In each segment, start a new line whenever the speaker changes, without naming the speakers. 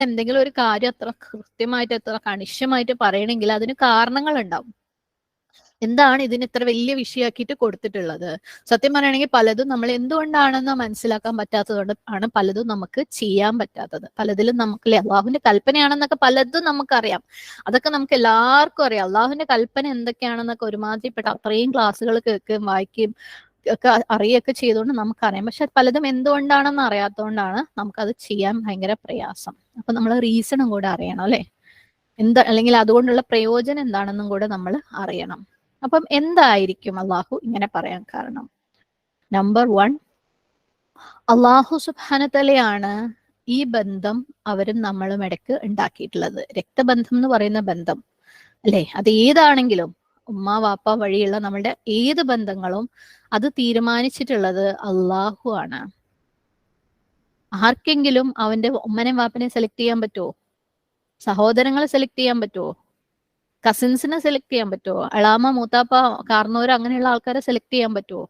എന്തെങ്കിലും ഒരു കാര്യം അത്ര കൃത്യമായിട്ട് എത്ര കണിശമായിട്ട് പറയണമെങ്കിൽ അതിന് കാരണങ്ങൾ ഉണ്ടാവും എന്താണ് ഇതിന് ഇത്ര വലിയ വിഷയമാക്കിയിട്ട് കൊടുത്തിട്ടുള്ളത്? സത്യം പറയുകയാണെങ്കിൽ പലതും നമ്മൾ എന്തുകൊണ്ടാണെന്ന് മനസ്സിലാക്കാൻ പറ്റാത്തതുകൊണ്ട് ആണ് പലതും നമുക്ക് ചെയ്യാൻ പറ്റാത്തത്. പലതിലും നമുക്ക് അള്ളാഹുവിന്റെ കൽപ്പനയാണെന്നൊക്കെ പലതും നമുക്കറിയാം. അതൊക്കെ നമുക്ക് എല്ലാവർക്കും അറിയാം. അള്ളാഹുവിന്റെ കൽപ്പന എന്തൊക്കെയാണെന്നൊക്കെ ഒരുമാതിരിപ്പെട്ട അത്രയും ക്ലാസ്സുകൾ കേൾക്കുകയും വായിക്കുകയും ഒക്കെ അറിയൊക്കെ ചെയ്തുകൊണ്ട് നമുക്കറിയാം. പക്ഷെ പലതും എന്തുകൊണ്ടാണെന്ന് അറിയാത്തതുകൊണ്ടാണ് നമുക്കത് ചെയ്യാൻ ഭയങ്കര പ്രയാസം. അപ്പൊ നമ്മൾ റീസണും കൂടെ അറിയണം അല്ലെ? എന്താ അല്ലെങ്കിൽ അതുകൊണ്ടുള്ള പ്രയോജനം എന്താണെന്നും കൂടെ നമ്മൾ അറിയണം. അപ്പം എന്തായിരിക്കും അള്ളാഹു ഇങ്ങനെ പറയാൻ കാരണം? നമ്പർ വൺ അള്ളാഹു സുബാനത്തലയാണ് ഈ ബന്ധം അവരും നമ്മളും ഇടയ്ക്ക് ഉണ്ടാക്കിയിട്ടുള്ളത്. രക്തബന്ധം എന്ന് പറയുന്ന ബന്ധം. അല്ലെ? അത് ഏതാണെങ്കിലും ഉമ്മ വാപ്പ വഴിയുള്ള നമ്മളുടെ ഏത് ബന്ധങ്ങളും അത് തീരുമാനിച്ചിട്ടുള്ളത് അള്ളാഹു ആണ്. ആർക്കെങ്കിലും അവന്റെ ഉമ്മനെ വാപ്പനെ സെലക്ട് ചെയ്യാൻ പറ്റുമോ സഹോദരങ്ങളെ സെലക്ട് ചെയ്യാൻ പറ്റുമോ കസിൻസിനെ സെലക്ട് ചെയ്യാൻ പറ്റുമോ അളാമ മൂത്താപ്പ കാർന്നൂർ അങ്ങനെയുള്ള ആൾക്കാരെ സെലക്ട് ചെയ്യാൻ പറ്റുമോ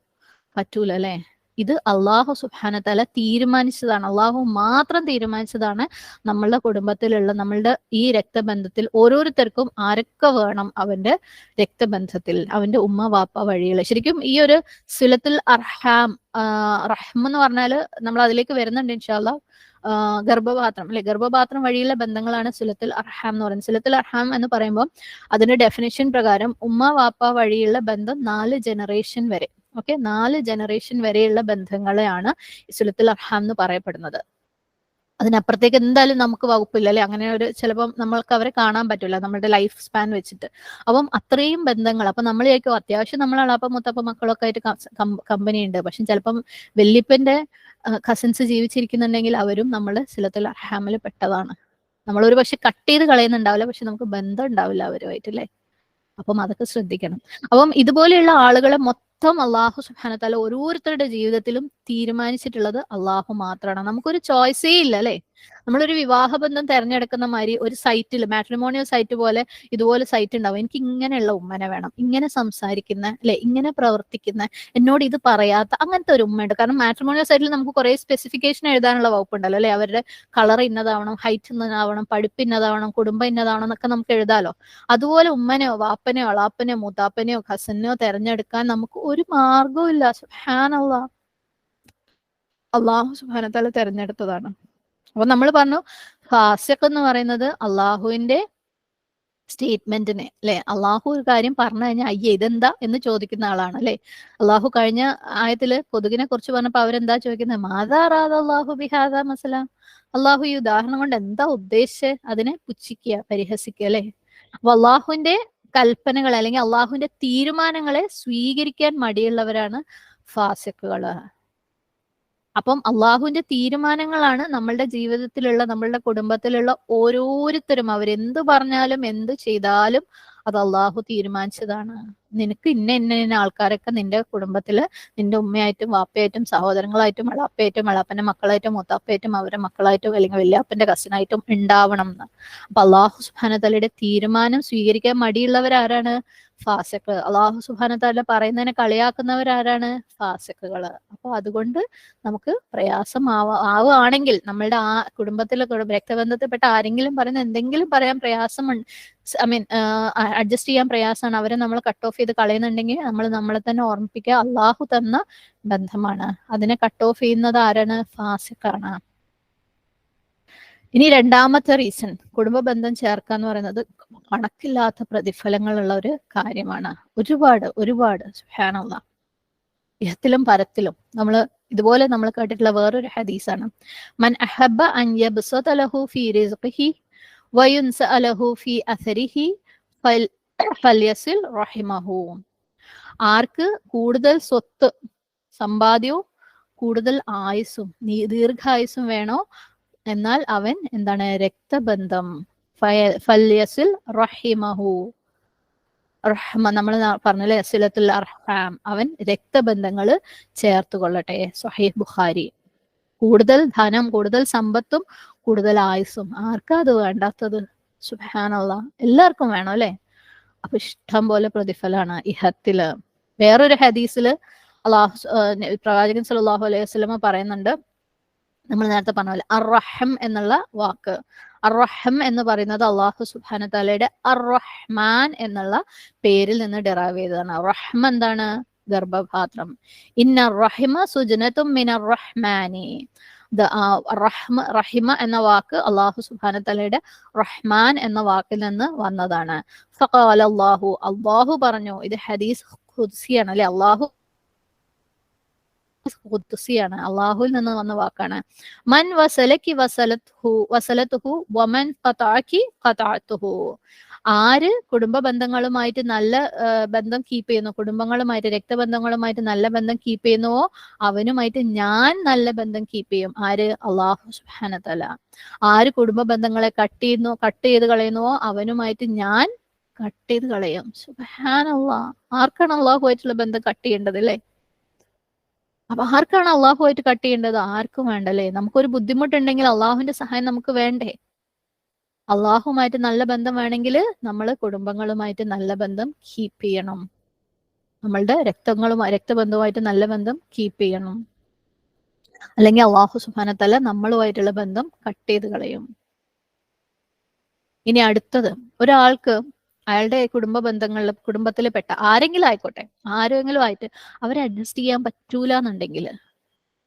പറ്റൂല അല്ലെ ഇത് അള്ളാഹു സുബാനത്തല തീരുമാനിച്ചതാണ്. അള്ളാഹു മാത്രം തീരുമാനിച്ചതാണ് നമ്മളുടെ കുടുംബത്തിലുള്ള നമ്മളുടെ ഈ രക്തബന്ധത്തിൽ ഓരോരുത്തർക്കും ആരൊക്കെ വേണം അവന്റെ രക്തബന്ധത്തിൽ അവന്റെ ഉമ്മ വാപ്പ വഴികൾ ശരിക്കും ഈ ഒരു സുലത്തുൽ അർഹാം റഹ്മ എന്ന് പറഞ്ഞാൽ നമ്മൾ അതിലേക്ക് വരുന്നുണ്ട് ഇൻഷാല്ല ഗർഭപാത്രം അല്ലെ? ഗർഭപാത്രം വഴിയുള്ള ബന്ധങ്ങളാണ് സുലത്തുൽ അർഹാം എന്ന് പറയുന്നത്. സുലത്തുൽ അർഹാം എന്ന് പറയുമ്പോൾ അതിന്റെ ഡെഫിനേഷൻ പ്രകാരം ഉമ്മ വാപ്പ വഴിയുള്ള ബന്ധം നാല് ജനറേഷൻ വരെ. ഓക്കെ നാല് ജനറേഷൻ വരെയുള്ള ബന്ധങ്ങളെയാണ് സുലത്തുൽ അർഹാം എന്ന് പറയപ്പെടുന്നത്. അതിനപ്പുറത്തേക്ക് എന്തായാലും നമുക്ക് വകുപ്പില്ല അല്ലെ? അങ്ങനെ ഒരു ചിലപ്പം നമ്മൾക്ക് അവരെ കാണാൻ പറ്റില്ല നമ്മുടെ ലൈഫ് സ്പാൻ വെച്ചിട്ട്. അപ്പം അത്രയും ബന്ധങ്ങൾ അപ്പൊ നമ്മൾ ചോദിക്കും അത്യാവശ്യം നമ്മളാണ് അളാപ്പ മുത്തപ്പ മക്കളൊക്കെ ആയിട്ട് കമ്പനി ഉണ്ട്. പക്ഷെ ചിലപ്പം വെല്ലിപ്പന്റെ കസിൻസ് ജീവിച്ചിരിക്കുന്നുണ്ടെങ്കിൽ അവരും നമ്മൾ സിലത്തിൽ അർഹാമിൽ പെട്ടതാണ്. നമ്മൾ ഒരു പക്ഷെ കട്ട് ചെയ്ത് കളയുന്നുണ്ടാവില്ല പക്ഷെ നമുക്ക് ബന്ധം ഉണ്ടാവില്ല അവരുമായിട്ട് അല്ലേ? അപ്പം അതൊക്കെ ശ്രദ്ധിക്കണം. അപ്പം ഇതുപോലെയുള്ള ആളുകളെ മൊത്തം അള്ളാഹു സുഹാനത്താല ഓരോരുത്തരുടെ ജീവിതത്തിലും തീരുമാനിച്ചിട്ടുള്ളത് അള്ളാഹു മാത്രമാണ് നമുക്കൊരു ചോയ്സേ ഇല്ല അല്ലെ? നമ്മളൊരു വിവാഹബന്ധം തെരഞ്ഞെടുക്കുന്ന മാതിരി ഒരു സൈറ്റിൽ മാട്രിമോണിയൽ സൈറ്റ് പോലെ ഇതുപോലെ സൈറ്റ് ഉണ്ടാവും എനിക്ക് ഇങ്ങനെയുള്ള ഉമ്മനെ വേണം. ഇങ്ങനെ സംസാരിക്കുന്ന അല്ലെ ഇങ്ങനെ പ്രവർത്തിക്കുന്ന എന്നോട് ഇത് പറയാത്ത അങ്ങനത്തെ ഒരു ഉമ്മയുണ്ട്. കാരണം മാട്രിമോണിയൽ സൈറ്റിൽ നമുക്ക് കുറെ സ്പെസിഫിക്കേഷൻ എഴുതാനുള്ള വകുപ്പുണ്ടല്ലോ അല്ലെ? അവരുടെ കളർ ഇന്നതാവണം ഹൈറ്റ് ഇന്നതാവണം പഠിപ്പ് ഇന്നതാവണം കുടുംബം ഇന്നതാവണം എന്നൊക്കെ നമുക്ക് എഴുതാലോ. അതുപോലെ ഉമ്മനെയോ വാപ്പനെയോ അളാപ്പനെയോ മുതാപ്പനെയോ കസനെയോ തെരഞ്ഞെടുക്കാൻ നമുക്ക് ഒരു മാർഗവും ഇല്ല അള്ളാഹു സുഹാനത്താല തെരഞ്ഞെടുത്തതാണ്. അപ്പൊ നമ്മൾ പറഞ്ഞു ഫാസിഖ് എന്ന് പറയുന്നത് അള്ളാഹുവിന്റെ സ്റ്റേറ്റ്മെന്റിനെ അല്ലെ? അള്ളാഹു ഒരു കാര്യം പറഞ്ഞു കഴിഞ്ഞാൽ അയ്യേ ഇതെന്താ എന്ന് ചോദിക്കുന്ന ആളാണ് അല്ലെ? അള്ളാഹു കഴിഞ്ഞ ആയത്തിൽ കൊതുകിനെ കുറിച്ച് പറഞ്ഞപ്പോ അവരെന്താ ചോദിക്കുന്നത് മാതാറാദ അള്ളാഹു ബിഹാദ മസല? അള്ളാഹു ഈ ഉദാഹരണം കൊണ്ട് എന്താ ഉദ്ദേശിച്ച്? അതിനെ പുച്ഛിക്കുക പരിഹസിക്കുക അല്ലെ? അപ്പൊ അള്ളാഹുവിന്റെ കൽപ്പനകൾ അല്ലെങ്കിൽ അള്ളാഹുവിന്റെ തീരുമാനങ്ങളെ സ്വീകരിക്കാൻ മടിയുള്ളവരാണ് ഫാസിക്കുകൾ. അപ്പം അള്ളാഹുവിന്റെ തീരുമാനങ്ങളാണ് നമ്മളുടെ ജീവിതത്തിലുള്ള നമ്മളുടെ കുടുംബത്തിലുള്ള ഓരോരുത്തരും അവരെന്ത് പറഞ്ഞാലും എന്ത് ചെയ്താലും അത് അള്ളാഹു തീരുമാനിച്ചതാണ്. നിനക്ക് ഇന്ന ഇന്ന ഇന്ന ആൾക്കാരൊക്കെ നിന്റെ കുടുംബത്തിൽ നിന്റെ ഉമ്മയായിട്ടും വാപ്പയായിട്ടും സഹോദരങ്ങളായിട്ടും അളാപ്പയായിട്ടും അളാപ്പന്റെ മക്കളായിട്ടും മൂത്താപ്പയായിട്ടും അവരുടെ മക്കളായിട്ടും അല്ലെങ്കിൽ വല്യാപ്പന്റെ കസിനായിട്ടും ഉണ്ടാവണം എന്ന്. അപ്പൊ അള്ളാഹു സുബാനത്തലയുടെ തീരുമാനം സ്വീകരിക്കാൻ മടിയുള്ളവരാരാണ്? ഫാസക്ക് അള്ളാഹു സുബാനത്താല പറയുന്നതിനെ കളിയാക്കുന്നവരാരാണ്? ഫാസക്കുകൾ അപ്പൊ അതുകൊണ്ട് നമുക്ക് പ്രയാസം ആവ ആവുകയാണെങ്കിൽ നമ്മളുടെ ആ കുടുംബത്തിലെ രക്തബന്ധത്തിൽപ്പെട്ട ആരെങ്കിലും പറയുന്ന എന്തെങ്കിലും പറയാൻ പ്രയാസമുണ്ട്. ഐ മീൻ അഡ്ജസ്റ്റ് ചെയ്യാൻ പ്രയാസമാണ് അവരെ നമ്മൾ കട്ട് ഓഫ് ചെയ്ത് കളയുന്നുണ്ടെങ്കിൽ നമ്മൾ നമ്മളെ തന്നെ ഓർമ്മിപ്പിക്കുക അള്ളാഹു തന്ന ബന്ധമാണ്. അതിനെ കട്ട് ഓഫ് ചെയ്യുന്നത് ആരാണ്? ഫാസിക്കാണ്. ഇനി രണ്ടാമത്തെ റീസൺ കുടുംബ ബന്ധം ചേർക്കുക എന്ന് പറയുന്നത് കണക്കില്ലാത്ത പ്രതിഫലങ്ങളുള്ള ഒരു കാര്യമാണ്. ഒരുപാട് ഒരുപാട് സുഹാനുള്ള ഇഹത്തിലും പരത്തിലും നമ്മൾ ഇതുപോലെ നമ്മൾ കേട്ടിട്ടുള്ള വേറൊരു ഹദീസാണ്. മൻ അഹബ അൻ യബ്സത ലഹു ഫീ റിസ്ഖിഹി വയുൻസ ഫി അസരിഹി ഫൽയസിൽ റഹിമഹു. ആർക്ക് കൂടുതൽ സ്വത്ത് സമ്പാദ്യവും കൂടുതൽ ആയുസ്സും ദീർഘായുസ്സും വേണോ? എന്നാൽ അവൻ എന്താണ്? രക്തബന്ധം. ഫല്യസിൽ റഹിമഹു. റഹ്മ നമ്മൾ പറഞ്ഞല്ലേ സിലത്തുൽ അർഹാം. അവൻ രക്തബന്ധങ്ങൾ ചേർത്ത് കൊള്ളട്ടെ. സഹീഹ് ബുഖാരി. കൂടുതൽ ധനം കൂടുതൽ സമ്പത്തും കൂടുതൽ ആയുസ്സും. ആർക്കാ അത് വേണ്ടാത്തത്? സുബാനുള്ള എല്ലാവർക്കും വേണം അല്ലെ? അപ്പൊ ഇഷ്ടം പോലെ പ്രതിഫലമാണ് ഇഹത്തിൽ വേറൊരു ഹദീസിൽ അള്ളാഹു പ്രവാചകൻ സല്ലാഹു അലൈഹി വസ്ലമ പറയുന്നുണ്ട്. നമ്മൾ നേരത്തെ പറഞ്ഞ പോലെ അറഹം എന്നുള്ള വാക്ക്. അറഹം എന്ന് പറയുന്നത് അള്ളാഹു സുബാന തലയുടെ അറഹ്മാൻ എന്നുള്ള പേരിൽ നിന്ന് ഡെറൈവ് ചെയ്തതാണ്. റഹ്മ എന്താണ്? ഗർഭപാത്രം. ഇന്ന റഹിമ സുജനത്തും മിന റഹ്മാനി. റഹ്മ റഹിമ എന്ന വാക്ക് അള്ളാഹു സുബാന തലയുടെ റഹ്മാൻ എന്ന വാക്കിൽ നിന്ന് വന്നതാണ്. ഫഖാല അള്ളാഹു അള്ളാഹു പറഞ്ഞു. ഇത് ഹദീസ് ഖുദ്സിയാണ് അല്ലെ? അള്ളാഹു ഖുദ്സിയാണ്. അള്ളാഹുവിൽ നിന്ന് വന്ന വാക്കാണ്. മൻ വസലക്കി വസലത്ഹു വസലത്തുഹു വമൻ ഖതാക്കി ഖതാത്തുഹു ആര് കുടുംബ ബന്ധങ്ങളുമായിട്ട് നല്ല ബന്ധം കീപ്പ് ചെയ്യുന്നു? കുടുംബങ്ങളുമായിട്ട് രക്തബന്ധങ്ങളുമായിട്ട് നല്ല ബന്ധം കീപ്പ് ചെയ്യുന്നുവോ? അവനുമായിട്ട് ഞാൻ നല്ല ബന്ധം കീപ്പ് ചെയ്യും. ആര്? അള്ളാഹു സുബാനത്തല ആര് കുടുംബ ബന്ധങ്ങളെ കട്ട് ചെയ്യുന്നു കട്ട് ചെയ്ത് കളയുന്നുവോ? അവനുമായിട്ട് ഞാൻ കട്ട് ചെയ്ത് കളയും. സുബാനല്ല ആർക്കാണ് അള്ളാഹുമായിട്ടുള്ള ബന്ധം കട്ട് ചെയ്യേണ്ടത് അല്ലേ അപ്പൊ ആർക്കാണ് അള്ളാഹുമായിട്ട് കട്ട് ചെയ്യേണ്ടത്? ആർക്കും വേണ്ടല്ലേ നമുക്കൊരു ബുദ്ധിമുട്ടുണ്ടെങ്കിൽ അള്ളാഹുവിന്റെ സഹായം നമുക്ക് വേണ്ടേ? അള്ളാഹുമായിട്ട് നല്ല ബന്ധം വേണമെങ്കിൽ നമ്മൾ കുടുംബങ്ങളുമായിട്ട് നല്ല ബന്ധം കീപ്പ് ചെയ്യണം. നമ്മളുടെ രക്തങ്ങളും രക്തബന്ധവുമായിട്ട് നല്ല ബന്ധം കീപ്പ് ചെയ്യണം. അല്ലെങ്കിൽ അള്ളാഹു സുഹാനത്തല്ല നമ്മളുമായിട്ടുള്ള ബന്ധം കട്ട് ചെയ്ത് കളയും. ഇനി അടുത്തത് ഒരാൾക്ക് അയാളുടെ കുടുംബ ബന്ധങ്ങളിൽ കുടുംബത്തിൽ പെട്ട ആരെങ്കിലും ആയിക്കോട്ടെ ആരെങ്കിലും ആയിട്ട് അവരെ അഡ്ജസ്റ്റ് ചെയ്യാൻ പറ്റൂല എന്നുണ്ടെങ്കിൽ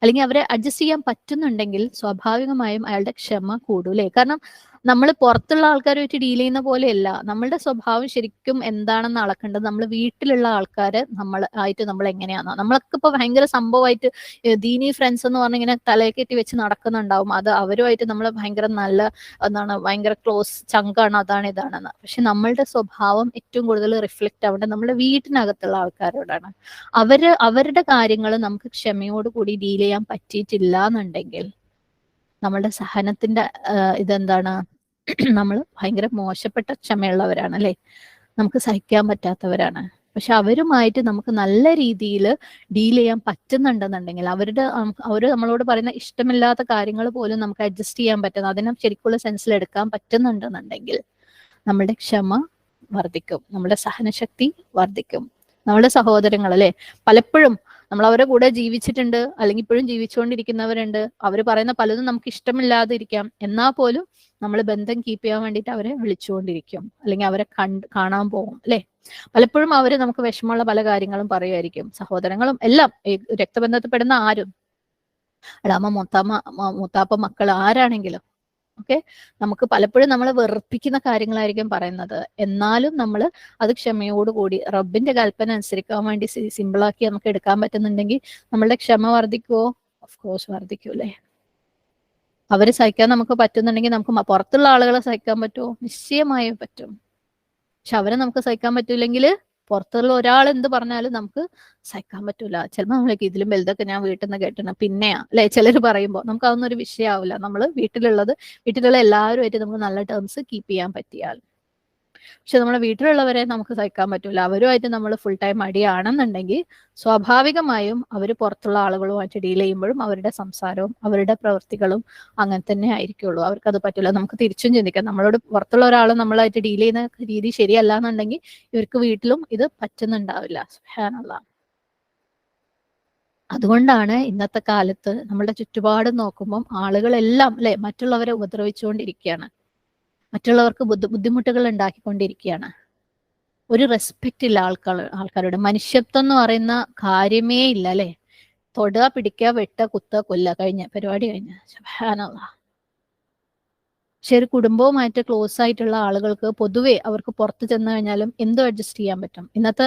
അല്ലെങ്കിൽ അവരെ അഡ്ജസ്റ്റ് ചെയ്യാൻ പറ്റുന്നുണ്ടെങ്കിൽ സ്വാഭാവികമായും അയാളുടെ ക്ഷമ കൂടൂലേ. കാരണം നമ്മൾ പുറത്തുള്ള ആൾക്കാരുമായിട്ട് ഡീൽ ചെയ്യുന്ന പോലെയല്ല. നമ്മളുടെ സ്വഭാവം ശരിക്കും എന്താണെന്ന് അളക്കേണ്ടത് നമ്മൾ വീട്ടിലുള്ള ആൾക്കാർ നമ്മൾ ആയിട്ട് നമ്മൾ എങ്ങനെയാണോ നമ്മളൊക്കെ ഇപ്പൊ ഭയങ്കര സംഭവമായിട്ട് ദീനി ഫ്രണ്ട്സ് എന്ന് പറഞ്ഞ ഇങ്ങനെ തലയക്കെട്ടി വെച്ച് നടക്കുന്നുണ്ടാവും. അത് അവരുമായിട്ട് നമ്മൾ ഭയങ്കര നല്ല എന്താണ് ഭയങ്കര ക്ലോസ് ചങ്കാണ് അതാണ് ഇതാണെന്ന്. പക്ഷെ നമ്മളുടെ സ്വഭാവം ഏറ്റവും കൂടുതൽ റിഫ്ലക്റ്റ് ആവേണ്ടത് നമ്മുടെ വീട്ടിനകത്തുള്ള ആൾക്കാരോടാണ്. അവർ അവരുടെ കാര്യങ്ങൾ നമുക്ക് ക്ഷമയോടുകൂടി ഡീൽ ചെയ്യാൻ പറ്റിയിട്ടില്ല എന്നുണ്ടെങ്കിൽ നമ്മളുടെ സഹനത്തിന്റെ ഇതെന്താണ് നമ്മൾ ഭയങ്കര മോശപ്പെട്ട ക്ഷമയുള്ളവരാണ് അല്ലെ നമുക്ക് സഹിക്കാൻ പറ്റാത്തവരാണ്. പക്ഷെ അവരുമായിട്ട് നമുക്ക് നല്ല രീതിയിൽ ഡീൽ ചെയ്യാൻ പറ്റുന്നുണ്ടെന്നുണ്ടെങ്കിൽ അവരുടെ അവർ നമ്മളോട് പറയുന്ന ഇഷ്ടമില്ലാത്ത കാര്യങ്ങൾ പോലും നമുക്ക് അഡ്ജസ്റ്റ് ചെയ്യാൻ പറ്റുന്ന അതിനെ ശരിക്കുള്ള സെൻസിൽ എടുക്കാൻ പറ്റുന്നുണ്ടെന്നുണ്ടെങ്കിൽ നമ്മുടെ ക്ഷമ വർദ്ധിക്കും. നമ്മുടെ സഹനശക്തി വർദ്ധിക്കും. നമ്മുടെ സഹോദരങ്ങൾ അല്ലെ പലപ്പോഴും നമ്മൾ അവരുടെ കൂടെ ജീവിച്ചിട്ടുണ്ട് അല്ലെങ്കിൽ ഇപ്പോഴും ജീവിച്ചുകൊണ്ടിരിക്കുന്നവരുണ്ട് അവർ പറയുന്ന പലതും നമുക്ക് ഇഷ്ടമില്ലാതിരിക്കാം. എന്നാൽ പോലും നമ്മൾ ബന്ധം കീപ്പ് ചെയ്യാൻ വേണ്ടിയിട്ട് അവരെ വിളിച്ചുകൊണ്ടിരിക്കും അല്ലെങ്കിൽ അവരെ കണ്ട് കാണാൻ പോകും അല്ലെ? പലപ്പോഴും അവർ നമുക്ക് വിഷമമുള്ള പല കാര്യങ്ങളും പറയുമായിരിക്കും. സഹോദരങ്ങളും എല്ലാം രക്തബന്ധത്തിൽപ്പെടുന്ന ആരും എടാമ മൂത്താമ്മ മൂത്താപ്പ മക്കൾ ആരാണെങ്കിലും ഓക്കെ? നമുക്ക് പലപ്പോഴും നമ്മൾ വെറുപ്പിക്കുന്ന കാര്യങ്ങളായിരിക്കും പറയുന്നത്. എന്നാലും നമ്മൾ അത് ക്ഷമയോടുകൂടി റബ്ബിന്റെ കൽപ്പന അനുസരിക്കാൻ വേണ്ടി സിമ്പിളാക്കി നമുക്ക് എടുക്കാൻ പറ്റുന്നുണ്ടെങ്കിൽ നമ്മളുടെ ക്ഷമ വർദ്ധിക്കുവോ? ഓഫ് കോഴ്സ് വർദ്ധിക്കൂ അല്ലേ? അവർ സഹിക്കാൻ നമുക്ക് പറ്റുന്നുണ്ടെങ്കിൽ നമുക്ക് പുറത്തുള്ള ആളുകളെ സഹിക്കാൻ പറ്റുമോ? നിശ്ചയമായും പറ്റും. പക്ഷെ അവരെ നമുക്ക് സഹിക്കാൻ പറ്റൂലെങ്കിൽ പുറത്തുള്ള ഒരാൾ എന്ത് പറഞ്ഞാലും നമുക്ക് സഹിക്കാൻ പറ്റൂല. ചിലപ്പോൾ നമ്മളേക്ക് ഇതിലും വലുതൊക്കെ ഞാൻ വീട്ടിൽ നിന്ന് കേട്ടണം പിന്നെയാ അല്ലെ? ചിലർ പറയുമ്പോൾ നമുക്ക് അതൊന്നും ഒരു വിഷയമാവില്ല. നമ്മൾ വീട്ടിലുള്ളത് വീട്ടിലുള്ള എല്ലാവരുമായിട്ട് നമുക്ക് നല്ല ടേംസ് കീപ്പ് ചെയ്യാൻ പറ്റിയാൽ. പക്ഷെ നമ്മുടെ വീട്ടിലുള്ളവരെ നമുക്ക് സഹിക്കാൻ പറ്റില്ല അവരുമായിട്ട് നമ്മൾ ഫുൾ ടൈം അടിയാണെന്നുണ്ടെങ്കിൽ സ്വാഭാവികമായും അവർ പുറത്തുള്ള ആളുകളുമായിട്ട് ഡീൽ ചെയ്യുമ്പോഴും അവരുടെ സംസാരവും അവരുടെ പ്രവൃത്തികളും അങ്ങനെ തന്നെ ആയിരിക്കുള്ളൂ. അവർക്ക് അത് പറ്റില്ല നമുക്ക് തിരിച്ചും ചിന്തിക്കാം. നമ്മളോട് പുറത്തുള്ള ഒരാൾ നമ്മളായിട്ട് ഡീൽ ചെയ്യുന്ന രീതി ശരിയല്ല എന്നുണ്ടെങ്കിൽ ഇവർക്ക് വീട്ടിലും ഇത് പറ്റുന്നുണ്ടാവില്ല. സുഹാനുള്ള അതുകൊണ്ടാണ് ഇന്നത്തെ കാലത്ത് നമ്മുടെ ചുറ്റുപാട് നോക്കുമ്പം ആളുകളെല്ലാം അല്ലെ മറ്റുള്ളവരെ ഉപദ്രവിച്ചുകൊണ്ടിരിക്കുകയാണ്. മറ്റുള്ളവർക്ക് ബുദ്ധി ബുദ്ധിമുട്ടുകൾ ഉണ്ടാക്കിക്കൊണ്ടിരിക്കുകയാണ്. ഒരു റെസ്പെക്റ്റ് ഇല്ല ആൾക്കാർ ആൾക്കാരോട്. മനുഷ്യത്വം എന്ന് പറയുന്ന കാര്യമേ ഇല്ല അല്ലെ? തൊടുക പിടിക്കുക വെട്ട കുത്ത കൊല്ല കഴിഞ്ഞ പരിപാടി കഴിഞ്ഞ. സുബ്ഹാനല്ലാഹ് പക്ഷെ ഒരു കുടുംബവുമായിട്ട് ക്ലോസ് ആയിട്ടുള്ള ആളുകൾക്ക് പൊതുവേ അവർക്ക് പുറത്ത് ചെന്ന് കഴിഞ്ഞാലും എന്തും അഡ്ജസ്റ്റ് ചെയ്യാൻ പറ്റും. ഇന്നത്തെ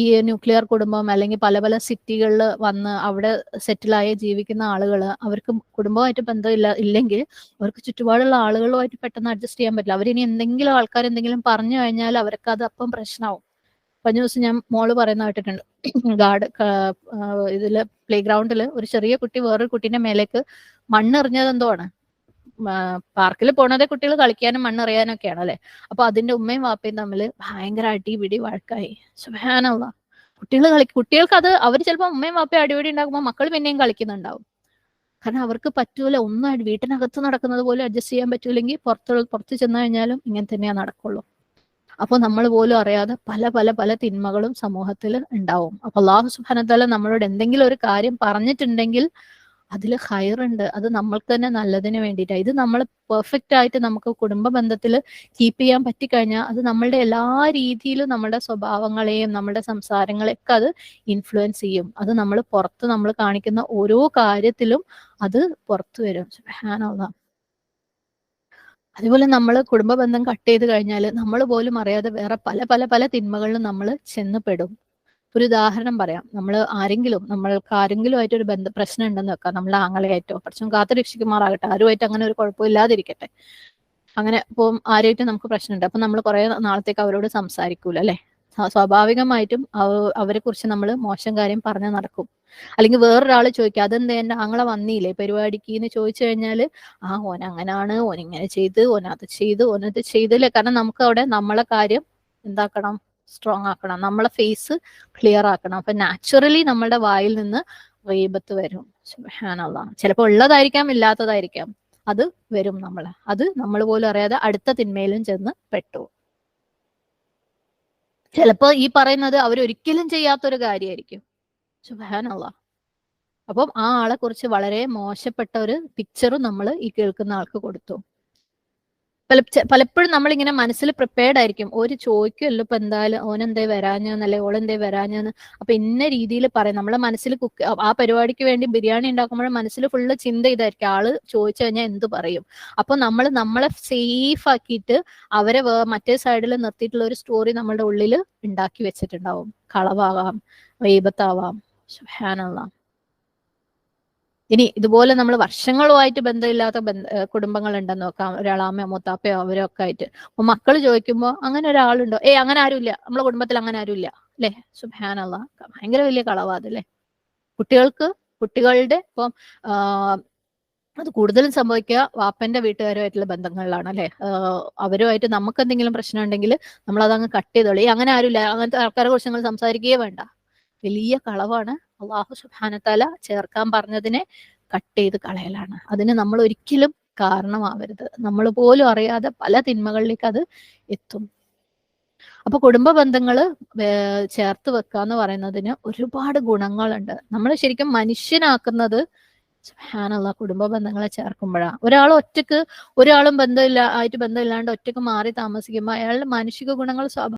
ഈ ന്യൂക്ലിയർ കുടുംബം അല്ലെങ്കിൽ പല പല സിറ്റികളിൽ വന്ന് അവിടെ സെറ്റിലായി ജീവിക്കുന്ന ആളുകൾ അവർക്ക് കുടുംബമായിട്ട് ബന്ധമില്ല ഇല്ലെങ്കിൽ അവർക്ക് ചുറ്റുപാടുള്ള ആളുകളുമായിട്ട് പെട്ടെന്ന് അഡ്ജസ്റ്റ് ചെയ്യാൻ പറ്റില്ല. അവരിനി എന്തെങ്കിലും ആൾക്കാർ എന്തെങ്കിലും പറഞ്ഞു കഴിഞ്ഞാൽ അവർക്ക് അത് അപ്പം പ്രശ്നമാവും കഴിഞ്ഞ ദിവസം ഞാൻ മോൾ പറയുന്ന കേട്ടിട്ടുണ്ട്. ഗാർഡ് ഇതിൽ പ്ലേ ഗ്രൗണ്ടിൽ ഒരു ചെറിയ കുട്ടി വേറൊരു കുട്ടീന്റെ മേലേക്ക് മണ്ണെറിഞ്ഞത് എന്തോ ആണ്. പാർക്കിൽ പോണത് കുട്ടികൾ കളിക്കാനും മണ്ണറിയാനും ഒക്കെയാണ് അല്ലെ അപ്പൊ അതിന്റെ ഉമ്മയും വാപ്പയും തമ്മിൽ ഭയങ്കര അടിപിടി വഴക്കായി. സുബാനുള്ള കുട്ടികൾ കളി കുട്ടികൾക്ക് അത് അവർ ചിലപ്പോൾ ഉമ്മയും വാപ്പയും അടിപിടി ഉണ്ടാകുമ്പോൾ മക്കൾ പിന്നെയും കളിക്കുന്നുണ്ടാവും. കാരണം അവർക്ക് പറ്റൂല. ഒന്നും വീട്ടിനകത്ത് നടക്കുന്നത് പോലും അഡ്ജസ്റ്റ് ചെയ്യാൻ പറ്റൂലെങ്കിൽ പുറത്ത് പുറത്ത് ചെന്ന് കഴിഞ്ഞാലും ഇങ്ങനെ തന്നെയാ നടക്കുള്ളൂ. അപ്പോൾ നമ്മൾ പോലും അറിയാതെ പല പല പല തിന്മകളും സമൂഹത്തിൽ ഉണ്ടാവും. അപ്പൊ അള്ളാഹു സുബാനത്താല നമ്മളോട് എന്തെങ്കിലും ഒരു കാര്യം പറഞ്ഞിട്ടുണ്ടെങ്കിൽ അതിൽ ഉണ്ട്. അത് നമ്മൾക്ക് തന്നെ നല്ലതിന് വേണ്ടിയിട്ടാണ് ഇത് നമ്മൾ പെർഫെക്റ്റ് ആയിട്ട് നമുക്ക് കുടുംബ ബന്ധത്തിൽ കീപ്പ് ചെയ്യാൻ പറ്റിക്കഴിഞ്ഞാൽ അത് നമ്മളുടെ എല്ലാ രീതിയിലും നമ്മുടെ സ്വഭാവങ്ങളെയും നമ്മുടെ സംസാരങ്ങളെയൊക്കെ അത് ഇൻഫ്ലുവൻസ് ചെയ്യും. അത് നമ്മൾ പുറത്ത് നമ്മൾ കാണിക്കുന്ന ഓരോ കാര്യത്തിലും അത് പുറത്തു വരും. സുബ്ഹാനല്ലാഹ് അതുപോലെ നമ്മൾ കുടുംബ ബന്ധം കട്ട് ചെയ്ത് കഴിഞ്ഞാൽ നമ്മൾ പോലും അറിയാതെ വേറെ പല പല പല തിന്മകളിലും നമ്മൾ ചെന്ന് പെടും. ഒരു ഉദാഹരണം പറയാം. നമ്മൾ ആരെങ്കിലും നമ്മൾക്ക് ആരെങ്കിലും ആയിട്ട് ഒരു ബന്ധ പ്രശ്നം ഉണ്ടെന്ന് വെക്കാം. നമ്മൾ ആങ്ങളെയായിട്ടോ പ്രശ്നം കാത്തു രക്ഷിക്കുമാറാകട്ടെ. ആരുമായിട്ട് അങ്ങനെ ഒരു കുഴപ്പമില്ലാതിരിക്കട്ടെ. അങ്ങനെ ഇപ്പം ആരുമായിട്ട് നമുക്ക് പ്രശ്നമുണ്ട്. അപ്പൊ നമ്മൾ കുറെ നാളത്തേക്ക് അവരോട് സംസാരിക്കൂല അല്ലെ? സ്വാഭാവികമായിട്ടും അവരെ കുറിച്ച് നമ്മൾ മോശം കാര്യം പറഞ്ഞു നടക്കും. അല്ലെങ്കിൽ വേറൊരാൾ ചോദിക്കുക അതെന്താ എന്റെ ആങ്ങളെ വന്നില്ലേ? പരിപാടിക്ക് എന്ന് ചോദിച്ചു കഴിഞ്ഞാൽ ആ ഓൻ അങ്ങനാണ് ഓൻ ഇങ്ങനെ ചെയ്ത് ഓൻ അത് ചെയ്ത് ഓനത് ചെയ്തില്ലേ? കാരണം നമുക്ക് അവിടെ നമ്മളെ കാര്യം എന്താക്കണം? സ്ട്രോങ് ആക്കണം. നമ്മളെ ഫേസ് ക്ലിയർ ആക്കണം. അപ്പൊ നാച്ചുറലി നമ്മുടെ വായിൽ നിന്ന് റീബത്ത് വരും. സുബ്ഹാനല്ലാ. ചിലപ്പോൾ ഉള്ളതായിരിക്കാം ഇല്ലാത്തതായിരിക്കാം. അത് വരും നമ്മളെ. അത് നമ്മൾ പോലും അറിയാതെ അടുത്ത തിന്മയിലും ചെന്ന് പെട്ടു. ചിലപ്പോ ഈ പറയുന്നത് അവരൊരിക്കലും ചെയ്യാത്തൊരു കാര്യമായിരിക്കും സുബാനുള്ള അപ്പം ആ ആളെ കുറിച്ച് വളരെ മോശപ്പെട്ട ഒരു പിക്ചറും നമ്മൾ ഈ കേൾക്കുന്ന ആൾക്ക് കൊടുത്തു. പല പലപ്പോഴും നമ്മളിങ്ങനെ മനസ്സിൽ പ്രിപ്പയർഡ് ആയിരിക്കും. ഒരു ചോദിക്കുമല്ലോ ഇപ്പൊ എന്തായാലും ഓനെന്തേ വരാഞ്ഞെന്നല്ലേ ഓളെന്തേ വരാഞ്ഞെന്ന്. അപ്പൊ ഇന്ന രീതിയിൽ പറയും. നമ്മളെ മനസ്സിൽ കുക്ക് ആ പരിപാടിക്ക് വേണ്ടി ബിരിയാണി ഉണ്ടാക്കുമ്പോൾ മനസ്സിൽ ഫുള്ള് ചിന്ത ഇതായിരിക്കും. ആൾ ചോദിച്ചു കഴിഞ്ഞാൽ എന്ത് പറയും? അപ്പൊ നമ്മൾ നമ്മളെ സേഫ് ആക്കിയിട്ട് അവരെ മറ്റേ സൈഡിൽ നിർത്തിയിട്ടുള്ള ഒരു സ്റ്റോറി നമ്മുടെ ഉള്ളിൽ ഉണ്ടാക്കി വെച്ചിട്ടുണ്ടാവും. കളവാകാം വൈബത്താവാം സുഹാനുള്ള ഇനി ഇതുപോലെ നമ്മൾ വർഷങ്ങളുമായിട്ട് ബന്ധമില്ലാത്ത ബന്ധ കുടുംബങ്ങൾ ഉണ്ടെന്ന് നോക്കാം. ഒരാളാമയോ മൂത്താപ്പയോ അവരോ അവരൊക്കെ ആയിട്ട്. അപ്പൊ മക്കൾ ചോദിക്കുമ്പോൾ അങ്ങനെ ഒരാളുണ്ടോ? ഏ അങ്ങനെ ആരും ആരുമില്ല. നമ്മളെ കുടുംബത്തിൽ അങ്ങനെ ആരും ആരുമില്ല. അല്ലെ? സുബാനുള്ള ഭയങ്കര വലിയ കളവാതല്ലേ കുട്ടികൾക്ക് കുട്ടികളുടെ ഇപ്പം അത് കൂടുതലും സംഭവിക്കുക വാപ്പന്റെ വീട്ടുകാരുമായിട്ടുള്ള ബന്ധങ്ങളിലാണ് അല്ലെ? അവരുമായിട്ട് നമുക്ക് എന്തെങ്കിലും പ്രശ്നം ഉണ്ടെങ്കിൽ നമ്മൾ അതങ്ങ് കട്ട് ചെയ്തോളി. അങ്ങനെ ആരുമില്ല. അങ്ങനത്തെ ആൾക്കാരെ കുറിച്ച് നിങ്ങൾ സംസാരിക്കുകയേ വേണ്ട. വലിയ കളവാണ് അള്ളാഹു സുബാനത്താല ചേർക്കാൻ പറഞ്ഞതിനെ കട്ട് ചെയ്ത് കളയലാണ്. അതിന് നമ്മൾ ഒരിക്കലും കാരണമാവരുത്. നമ്മൾ പോലും അറിയാതെ പല തിന്മകളിലേക്ക് അത് എത്തും. അപ്പൊ കുടുംബ ബന്ധങ്ങൾ ചേർത്ത് വെക്കുക എന്ന് പറയുന്നതിന് ഒരുപാട് ഗുണങ്ങളുണ്ട്. നമ്മൾ ശരിക്കും മനുഷ്യനാക്കുന്നത് സുഹാനുള്ള കുടുംബ ബന്ധങ്ങളെ ചേർക്കുമ്പോഴാണ് ഒരാൾ ഒറ്റയ്ക്ക് ഒരാളും ബന്ധമില്ല ആയിട്ട് ബന്ധമില്ലാണ്ട് ഒറ്റയ്ക്ക് മാറി താമസിക്കുമ്പോൾ അയാളുടെ മാനുഷിക ഗുണങ്ങൾ സ്വാഭാവിക